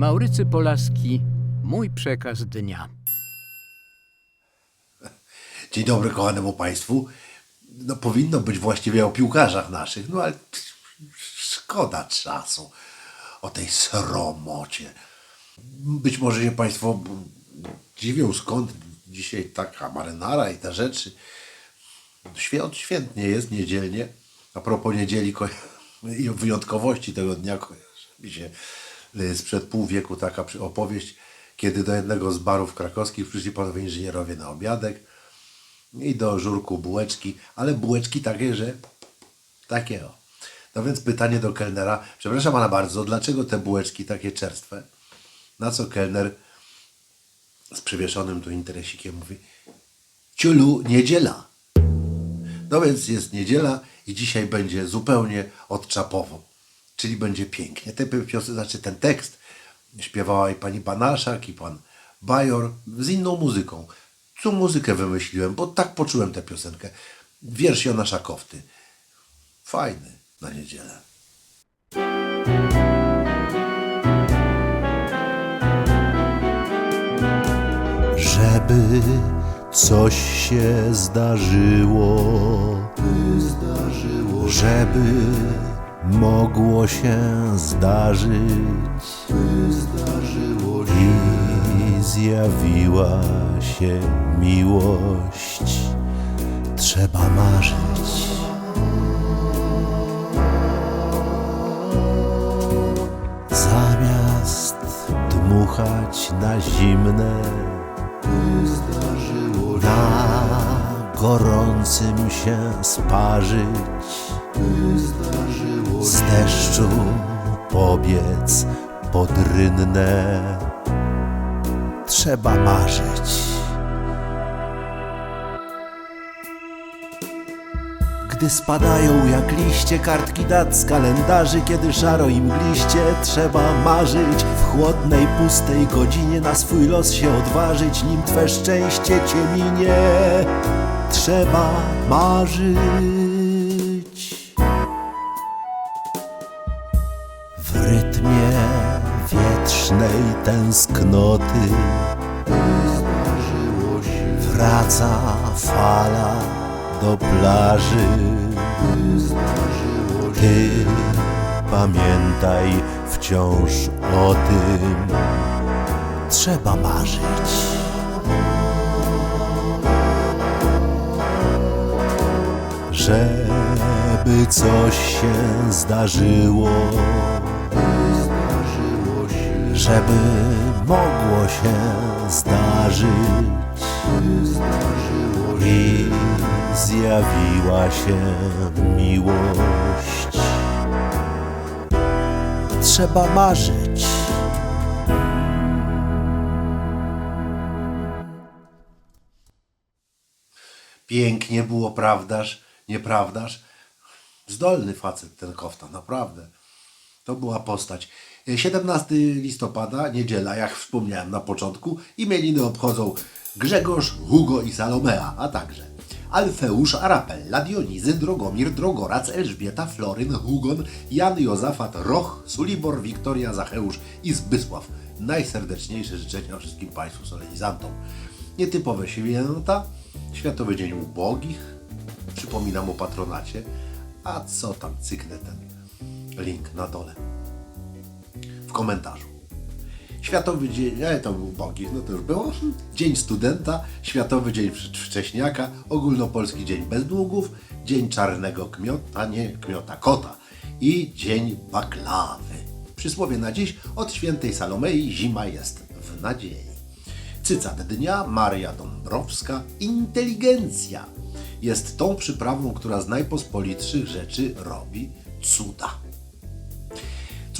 Maurycy Polaski, mój przekaz dnia. Dzień dobry kochanemu Państwu. No powinno być właściwie o piłkarzach naszych, no ale szkoda czasu o tej sromocie. Być może się Państwo dziwią, skąd dzisiaj taka marynara i te rzeczy. Świe- Odświętnie jest, niedzielnie. A propos niedzieli i wyjątkowości tego dnia, kojarzy mi się sprzed pół wieku taka opowieść, kiedy do jednego z barów krakowskich przyszli panowie inżynierowie na obiadek i do żurku bułeczki, ale bułeczki takie, że takie o. No więc pytanie do kelnera, przepraszam pana bardzo, dlaczego te bułeczki takie czerstwe? Na co kelner z przywieszonym tu interesikiem mówi, ciulu, niedziela. No więc jest niedziela i dzisiaj będzie zupełnie odczapowo, czyli będzie pięknie. Te piosenki, znaczy ten tekst śpiewała i pani Banaszak, i pan Bajor z inną muzyką. Co muzykę wymyśliłem, bo tak poczułem tę piosenkę. Wiersz Jona Szakowty. Fajny na niedzielę. żeby coś się zdarzyło, żeby mogło się zdarzyć i zjawiła się miłość. Trzeba marzyć. Zamiast dmuchać na zimne na gorącym się sparzyć z deszczu pobiec pod rynnę trzeba marzyć. Gdy spadają jak liście kartki dat z kalendarzy Kiedy szaro i mgliście trzeba marzyć. W chłodnej, pustej godzinie na swój los się odważyć Nim twe szczęście cię minie. Trzeba marzyć W rytmie wietrznej tęsknoty Wraca fala do plaży. Ty pamiętaj wciąż o tym. Trzeba marzyć. Żeby coś się zdarzyło Żeby mogło się zdarzyć i zjawiła się miłość. Trzeba marzyć. Pięknie było, prawdaż, nieprawdaż? Zdolny facet ten kofta, naprawdę. To była postać. 17 listopada, niedziela, jak wspomniałem na początku, imieniny obchodzą Grzegorz, Hugo i Salomea, a także Alfeusz, Arapella, Dionizy, Drogomir, Drogorac, Elżbieta, Floryn, Hugon, Jan, Jozafat, Roch, Sulibor, Wiktoria, Zacheusz i Zbysław. Najserdeczniejsze życzenia wszystkim Państwu solenizantom. Nietypowe święta, Światowy Dzień Ubogich, przypominam o patronacie, a co tam, cyknę ten link na dole w komentarzu. Światowy Dzień, nie, to był ubogich, no to już było. Dzień Studenta, Światowy Dzień Wcześniaka, Ogólnopolski Dzień Bez Długów, Dzień Czarnego Kmiota, nie Kmiota, Kota i Dzień Baklawy. Przysłowie na dziś od świętej Salomei zima jest w nadziei. Cycat dnia Maria Dąbrowska inteligencja jest tą przyprawą, która z najpospolitszych rzeczy robi cuda.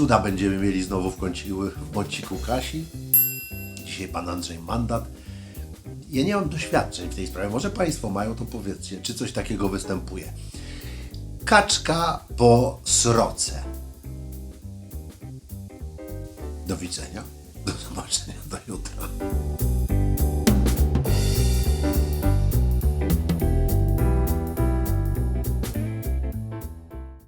Cuda będziemy mieli znowu w, kąciku, w bąciku Kasi. Dzisiaj pan Andrzej Mandat. Ja nie mam doświadczeń w tej sprawie. Może Państwo mają, to powiedzcie, czy coś takiego występuje. Kaczka po sroce. Do widzenia. Do zobaczenia do jutra.